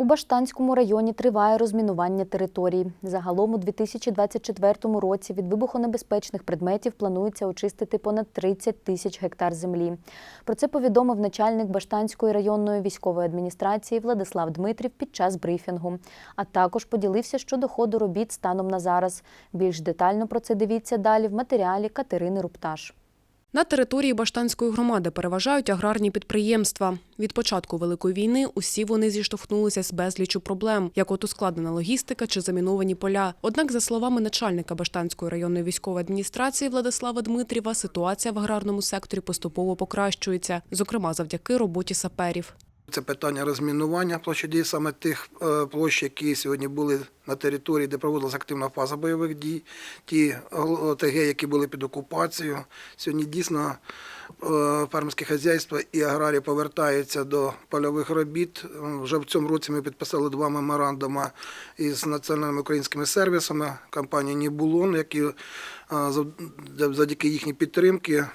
У Баштанському районі триває розмінування територій. Загалом у 2024 році від вибухонебезпечних предметів планується очистити понад 30 тисяч гектар землі. Про це повідомив начальник Баштанської районної військової адміністрації Владислав Дмитрів під час брифінгу. А також поділився щодо ходу робіт станом на зараз. Більш детально про це дивіться далі в матеріалі Катерини Рупташ. На території Баштанської громади переважають аграрні підприємства. Від початку Великої війни усі вони зіштовхнулися з безлічю проблем, як от ускладнена логістика чи заміновані поля. Однак, за словами начальника Баштанської районної військової адміністрації Владислава Дмитріва, ситуація в аграрному секторі поступово покращується, зокрема завдяки роботі саперів. Це питання розмінування площадей, саме тих е, площ, які сьогодні були на території, де проводилася активна фаза бойових дій, ті ОТГ, які були під окупацією. Сьогодні дійсно фермерське хазяйство і аграрії повертаються до польових робіт. Вже в цьому році ми підписали два меморандуми із національними українськими сервісами компанії Нібулон, які е, завдяки їхній підтримки е,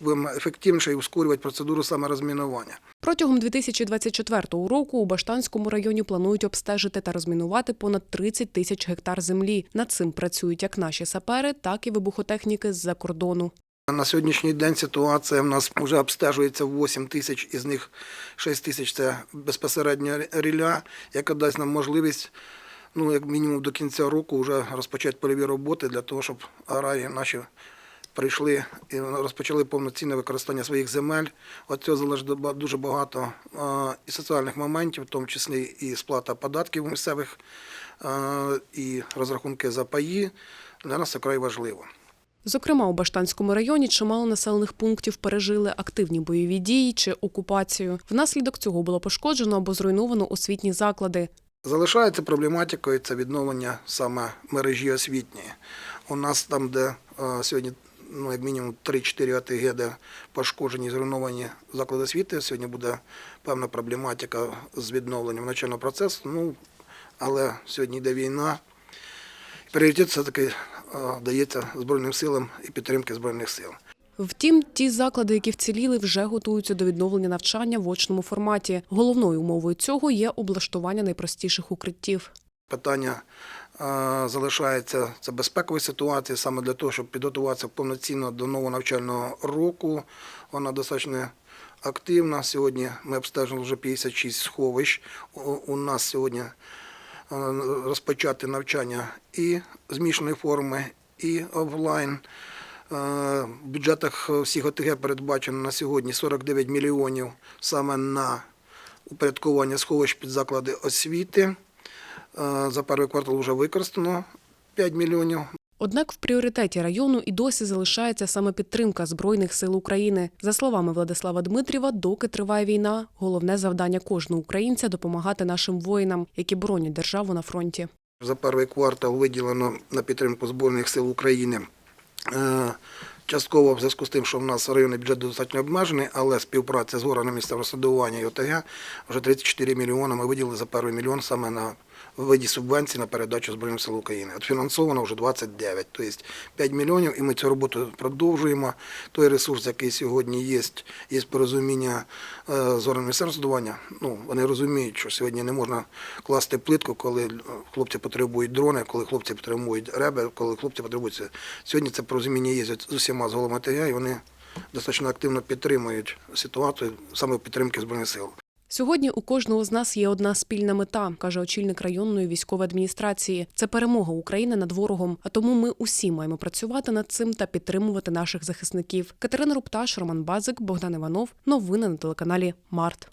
будемо ефективніше і ускорювати процедуру саме розмінування. Протягом 2024 року у Баштанському районі планують обстежити та розмінувати понад 30 тисяч гектар землі. Над цим працюють як наші сапери, так і вибухотехніки з-за кордону. На сьогоднішній день ситуація в нас вже обстежується 8 тисяч, із них 6 тисяч це безпосередньо ріля, яка дасть нам можливість, ну як мінімум до кінця року, вже розпочати польові роботи для того, щоб аграрії наші прийшли і розпочали повноцінне використання своїх земель. От цього залежить дуже багато і соціальних моментів, в тому числі і сплата податків місцевих, і розрахунки за паї. Для нас це край важливо. Зокрема, у Баштанському районі чимало населених пунктів пережили активні бойові дії чи окупацію. Внаслідок цього було пошкоджено або зруйновано освітні заклади. Залишається проблематикою це відновлення саме мережі освітньої. У нас там, де е, сьогодні ну, як мінімум 3-4 АТГ, де пошкоджені зруйновані заклади освіти, сьогодні буде певна проблематика з відновленням навчального процесу. Ну, але сьогодні йде війна. Пріоритет все-таки е, дається Збройним силам і підтримки Збройних сил. Втім, ті заклади, які вціліли, вже готуються до відновлення навчання в очному форматі. Головною умовою цього є облаштування найпростіших укриттів. Питання е, залишається це безпекова ситуація саме для того, щоб підготуватися повноцінно до нового навчального року. Вона достатньо активна. Сьогодні ми обстежили вже 56 сховищ. У, нас сьогодні розпочати навчання і змішаної форми, і офлайн. Е, В бюджетах всіх ОТГ передбачено на сьогодні 49 мільйонів саме на упорядкування сховищ під заклади освіти. Е, За перший квартал вже використано 5 мільйонів. Однак в пріоритеті району і досі залишається саме підтримка Збройних сил України. За словами Владислава Дмитрєва, доки триває війна, головне завдання кожного українця допомагати нашим воїнам, які боронять державу на фронті. За перший квартал виділено на підтримку Збройних сил України. е, Частково в зв'язку з тим, що в нас районний бюджет достатньо обмежений, але співпраця з органами місцевого і ОТГ вже 34 мільйони ми виділили за перший мільйон саме на в виді субвенцій на передачу Збройним сил України. От фінансовано вже 29, тобто 5 мільйонів, і ми цю роботу продовжуємо. Той ресурс, який сьогодні є, є порозуміння е, з органами місцевого. Ну, вони розуміють, що сьогодні не можна класти плитку, коли хлопці потребують дрони, коли хлопці потребують реби, коли хлопці потребують. Сьогодні це порозуміння є з усіма з головами і вони достатньо активно підтримують ситуацію саме підтримки Збройних сил. Сьогодні у кожного з нас є одна спільна мета, каже очільник районної військової адміністрації. Це перемога України над ворогом. А тому ми усі маємо працювати над цим та підтримувати наших захисників. Катерина Рупташ, Роман Базик, Богдан Іванов. Новини на телеканалі Март.